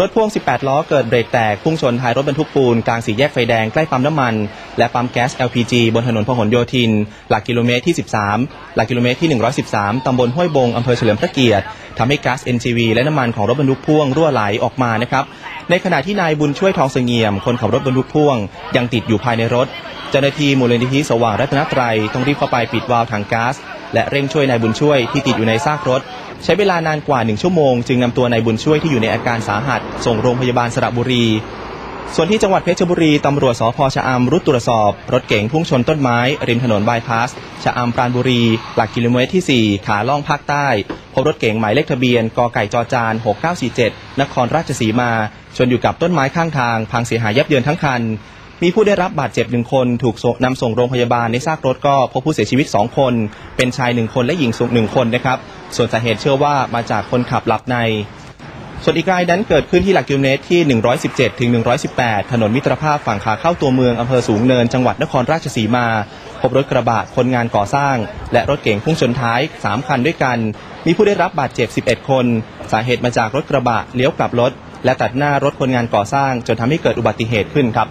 รถพ่วง 18 ล้อเกิดเบรกแตกพุ่งชนท้ายรถบรรทุกปูนกลางสี่แยกไฟแดงใกล้ปั๊มน้ำมัน และปั๊มแก๊ส LPG บนถนนพหลโยธิน หลักกิโลเมตรที่ 13 หลักกิโลเมตรที่ 113 ตำบลห้วยบง อำเภอเฉลิมพระเกียรติทำให้ก๊าซ NGV และน้ำมันของรถบรรทุกพ่วงรั่วไหลออกมานะครับ ในขณะที่นายบุญช่วยทองเสงี่ยม คนขับรถบรรทุกพ่วง ยังติดอยู่ภายในรถ เจ้าหน้าที่มูลนิธิสว่างรัตนตรัยต้องรีบเข้าไปปิดวาล์วถังก๊าซ และเร่งช่วยนายบุญช่วยที่ติดอยู่ในซากรถ ใช้เวลานานกว่า 1 ชั่วโมง จึงนำตัวนายบุญช่วยที่อยู่ในอาการสาหัส ส่งโรงพยาบาลสระบุรี ส่วนที่จังหวัดเพชรบุรีตำรวจสพชะอำรุดตรวจสอบ รถเก๋งพุ่งชนต้นไม้ ริมถนนบายพาสชะอำปราณบุรี หลักกิโลเมตรที่ 4 ขาล่องภาคใต้พบรถเก๋งหมายเลขทะเบียนกไก่จอจาน 6947 นครราชสีมา ชนอยู่กับต้นไม้ข้างทาง พังเสียหายยับเยินทั้งคัน มีผู้ได้รับบาดเจ็บหนึ่งคน ถูกนำส่งโรงพยาบาลในซากรถก็พบผู้เสียชีวิต 2 คน เป็นชายหนึ่งคนและหญิงสูงหนึ่งคนนะครับ ส่วนสาเหตุเชื่อว่ามาจากคนขับหลับใน ส่วนอีกรายนั้นเกิดขึ้นที่หลักกิโลเมตรที่ 117 ถึง 118 ถนนมิตรภาพฝั่งขาเข้าตัวเมืองอำเภอสูงเนิน จังหวัดนครราชสีมาพบรถกระบะคนงานก่อสร้าง และรถเก๋งพุ่งชนท้าย 3 คันด้วยกัน มีผู้ได้รับบาดเจ็บ 11 คน สาเหตุมาจากรถกระบะเลี้ยวกลับรถ และตัดหน้ารถคนงานก่อสร้าง จนทำให้เกิดอุบัติเหตุขึ้นครับ